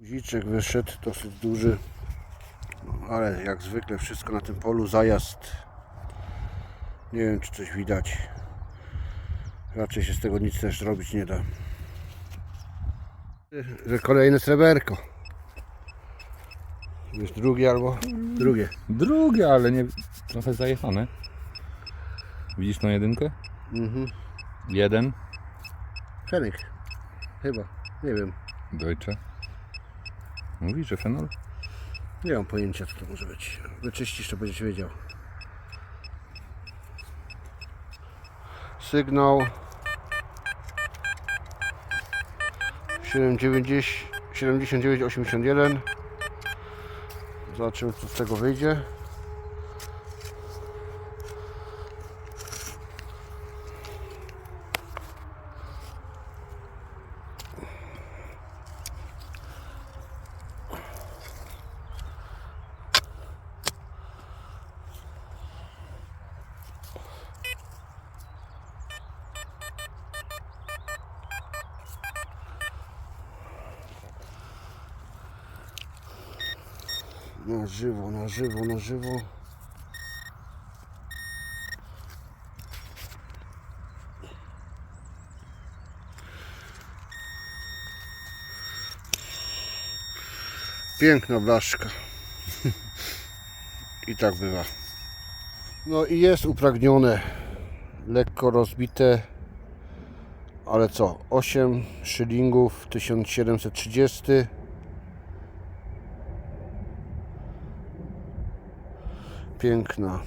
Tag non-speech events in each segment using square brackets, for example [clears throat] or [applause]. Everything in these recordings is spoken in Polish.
Guziczek wyszedł, dosyć duży, ale jak zwykle wszystko na tym polu zajazd. Nie wiem czy coś widać. Raczej się z tego nic też zrobić nie da. Kolejne sreberko. Już drugie albo drugie. Drugie, ale nie trochę zajechane. Widzisz tą jedynkę? Mhm. Jeden. Fenik. Chyba. Nie wiem. Deutsche. Mówi, że fenol? Nie mam pojęcia co to może być. Wyczyścisz to będziesz wiedział. Sygnał 7981 Zobaczymy co z tego wyjdzie. Na żywo, na żywo, na żywo. Piękna blaszka. I tak bywa. No i jest upragnione. Lekko rozbite. Ale co? 8 szylingów 1730. piękna.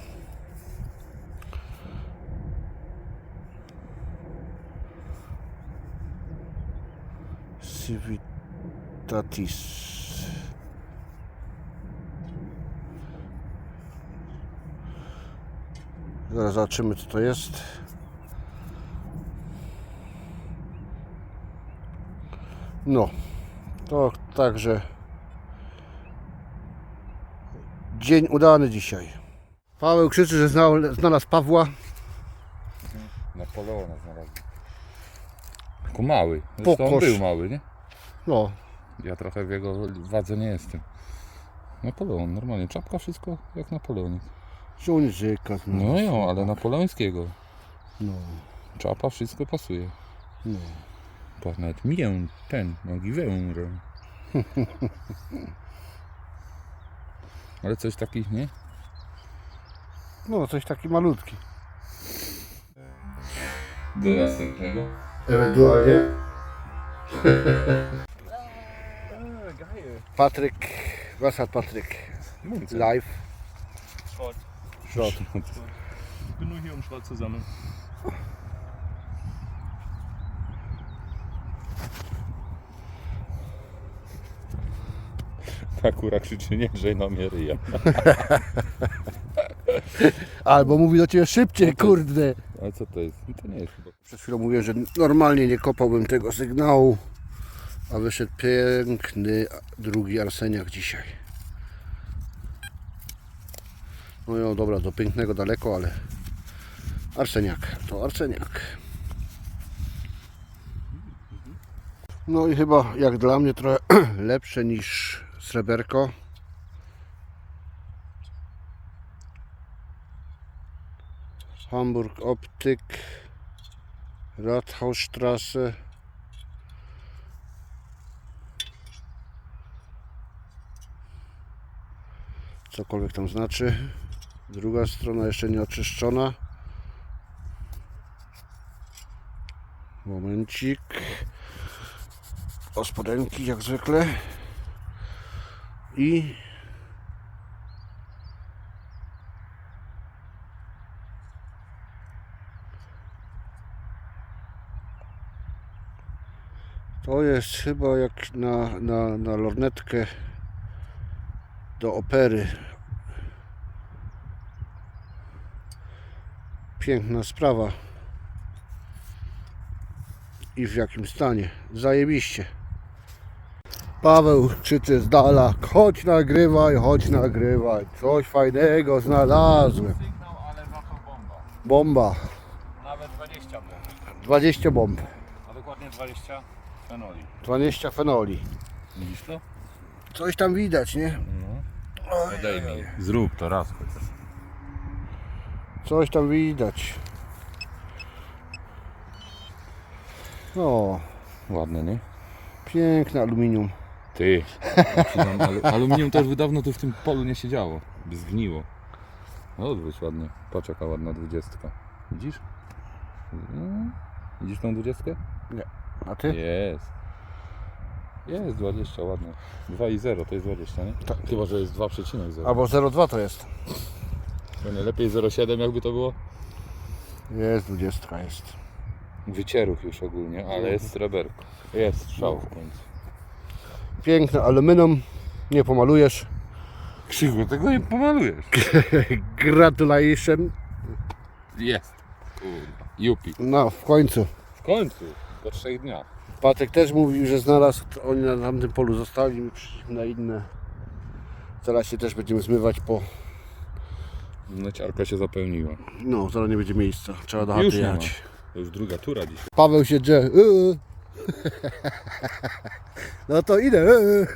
Civitatis. Zaraz zobaczymy co to jest. No, to także dzień udany dzisiaj. Paweł krzyczy, że znalazł Pawła. Napoleona znalazłem. Tylko mały. Zresztą on był mały, nie? No, Ja trochę w jego wadze nie jestem. Napoleon, normalnie. Czapka, wszystko jak Napoleonik. żołnierzyka. No jo, ale napoleońskiego. No, Czapa, wszystko pasuje. no. Patrz, nawet mię, ten, nogi węrę. [laughs] Ale coś takich, nie? No, coś taki malutki. Do następnego. Ewentualnie. [laughs] Patryk, Wasat Patryk, live. Schrott. Szrot. Ich bin nur hier, um Schrott zu sammeln. Ta kura krzyczy, nie grzej na mnie ryja. [laughs] Albo mówi do ciebie szybciej, kurde. Ale co to jest? To nie jest chyba. Przed chwilą mówiłem, że normalnie nie kopałbym tego sygnału, a wyszedł piękny drugi arseniak dzisiaj. No jo, dobra, do pięknego daleko, ale arseniak, to arseniak. No i chyba jak dla mnie trochę [clears throat] lepsze niż sreberko. Hamburg Optyk. Rathausstraße. Cokolwiek tam znaczy. Druga strona jeszcze nie oczyszczona. Momencik. O jak zwykle. I To jest chyba jak na, na, na lornetkę do opery. Piękna sprawa. I w jakim stanie. Zajebiście. Paweł krzyczy z dala, chodź nagrywaj, chodź nagrywaj. Coś fajnego znalazłem. Sygnał, ale za to bomba. Bomba. Nawet 20 bomb. 20 bomb. A dokładnie 20 fenoli. 20 fenoli. Widzisz to? Coś tam widać, nie? No. Odejmij. Zrób to raz chociaż. Coś tam widać. O, Ładne, nie? piękne aluminium. Ty. Alu- aluminium to już by dawno tu w tym polu nie siedziało. By zgniło. No odwróć ładnie. Patrz jaka ładna dwudziestka. Widzisz? Mm. Widzisz tą dwudziestkę? A ty? Jest. Jest 20 ładne. 2 i 0 to jest 20, nie? Tak. Chyba, że jest 2,0. Albo 0,2 to jest. To nie lepiej 0,7 jakby to było? Jest 20 jest. Wycieruch już ogólnie, ale jest sreberko. Jest strzał w końcu. Piękne aluminium. Nie pomalujesz. Krzychu, tego nie pomalujesz. [laughs] Gratulation. Jest. Kurwa. Jupi. No, w końcu. W końcu. Po trzech dniach. Patek też mówił, że znalazł. Oni na tamtym polu zostali, my przyszliśmy na inne. Zaraz się też będziemy zmywać po. Neciarka się zapełniła. No, zaraz nie będzie miejsca. Trzeba do Już chaty nie ma. jechać. To już druga tura dzisiaj. Paweł się drze. Yy. [laughs] No to idę. Yy.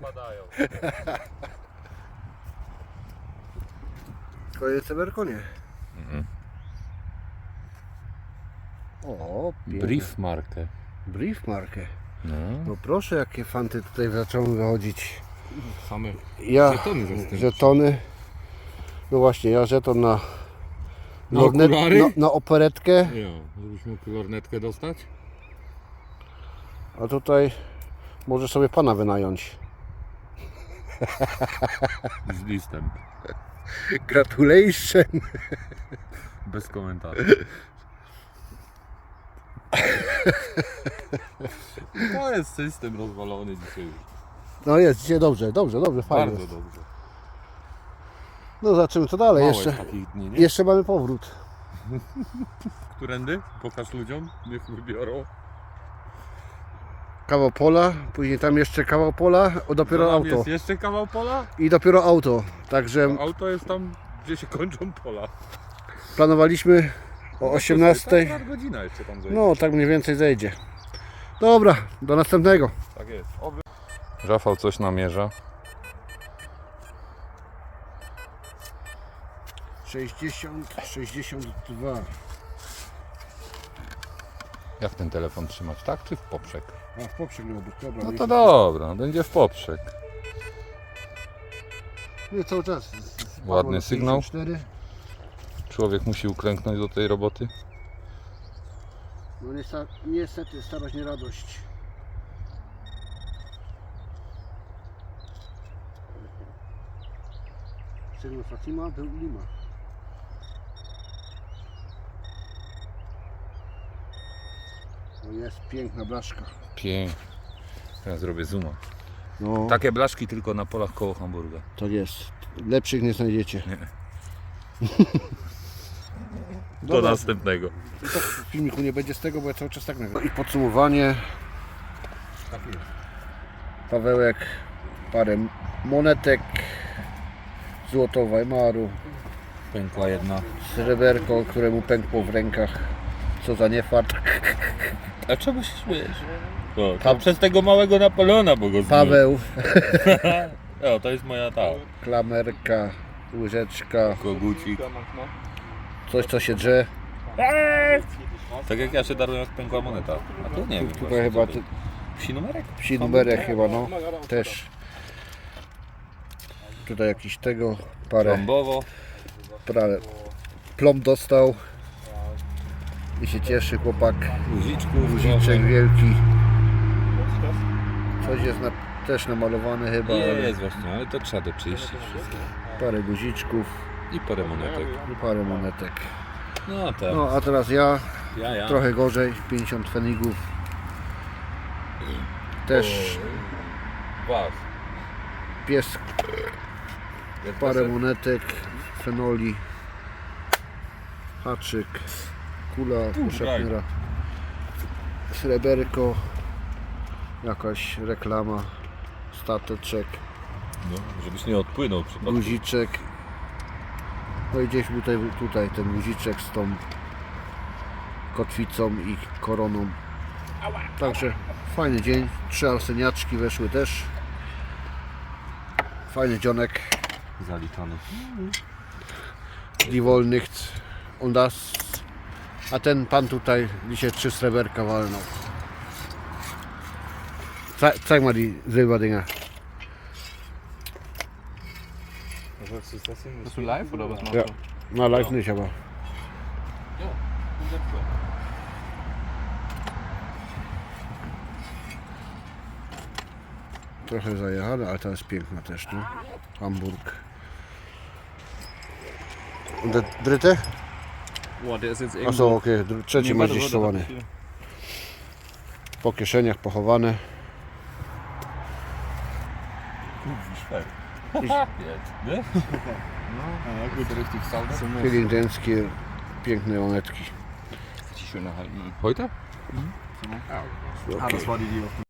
Opadają. Koniec Sewerko nie. O, piękne. Brief markę. Brief markę. No. No proszę, jakie fanty tutaj zaczęły wychodzić. Same Ja, Żetony zastępcze. żetony. No właśnie, ja żeton na, Na lornet- okulary? na, na operetkę, Jo, żebyśmy mógł lornetkę dostać? a tutaj może sobie pana wynająć. Z listem. Gratulation. Bez komentarza. [laughs] To jest system rozwalony dzisiaj. No jest, dzisiaj dobrze, dobrze, dobrze, fajnie. Bardzo jest. dobrze. No zobaczymy co dalej. Mało Jeszcze, jest takich dni, nie? jeszcze mamy powrót. [laughs] Którędy? Pokaż ludziom, niech wybiorą. Kawał pola, później tam jeszcze kawał pola, o dopiero Za nami auto. Jest jeszcze kawał pola? I dopiero auto. Także To auto jest tam, gdzie się kończą pola. planowaliśmy o 18. Tak, godzina jeszcze tam zajdzie. No, tak mniej więcej zejdzie. Dobra, do następnego. Tak jest. Rafał coś namierza. 60, 62. Jak ten telefon trzymać? Tak czy w poprzek? A w poprzek miał być, dobra. No to dobra, będzie w poprzek. Nie, cały czas. Ładny sygnał. 54. Człowiek musi uklęknąć do tej roboty. No niestety, niestety, starość nie radość. Sygnał Fatima był Lima. To jest piękna blaszka. Pięknie. Teraz zrobię zooma. No, Takie blaszki tylko na polach koło Hamburga. tak jest. Lepszych nie znajdziecie. Nie. [laughs] Do Dobra. następnego. I w filmiku nie będzie z tego, bo ja cały czas tak nagrywam. I podsumowanie. Pawełek, parę monetek, złoto Weimaru, Pękła jedna. sreberko, któremu pękło w rękach. Co za niefart. A czemu się śmiejesz? O, to przez tego małego Napoleona, bo go zbił. Paweł, [laughs] O, to jest moja ta. klamerka, łyżeczka, Kogucik. Coś co się drze. Tak jak ja się darłem, jak pękła moneta. A to nie wiem. Tutaj chyba ty, Wsi numerek? psi numerek chyba, no. Też. Tutaj jakiś tego, parę, Trąbowo. parę plom dostał. I się cieszy chłopak. Guziczków. Guziczek wielki. Coś jest na, też namalowane chyba. ale Jest właśnie, ale to trzeba doczyścić wszystko. Parę guziczków I parę monetek. i parę monetek. No tak. No a teraz ja, Ja, ja. trochę gorzej, 50 fenigów. Też Was. pies, parę monetek, fenoli, haczyk, kula Szapnera, sreberko, jakaś reklama, stateczek, No, żebyś nie odpłynął przypadkiem. guziczek. No i gdzieś tutaj, tutaj ten guziczek z tą kotwicą i koroną. Także fajny dzień. Trzy arseniaczki weszły też. Fajny dzionek. Zaliczony. Die wolnych und das. A ten pan tutaj dzisiaj trzy sreberka walnął. Ze- Zeig mal die Silberdinger. Bist du live oder was machst Ja. du? Na live nicht, aber. Trochę zajechane, ale to jest piękna też, no. Hamburg. Und der dritte? Boah, der ist jetzt irgendwo... Achso, okej, dr- trzeci ma gdzieś schowany. hier. Po kieszeniach pochowane. Ich, äh, ne? [laughs] Ja, gut, richtig sauber. Pielindenskie, piękne łoneczki. Richtig schön erhalten. Heute? Mhm. Ja. Ah, okay. Ah, das war die, die auf dem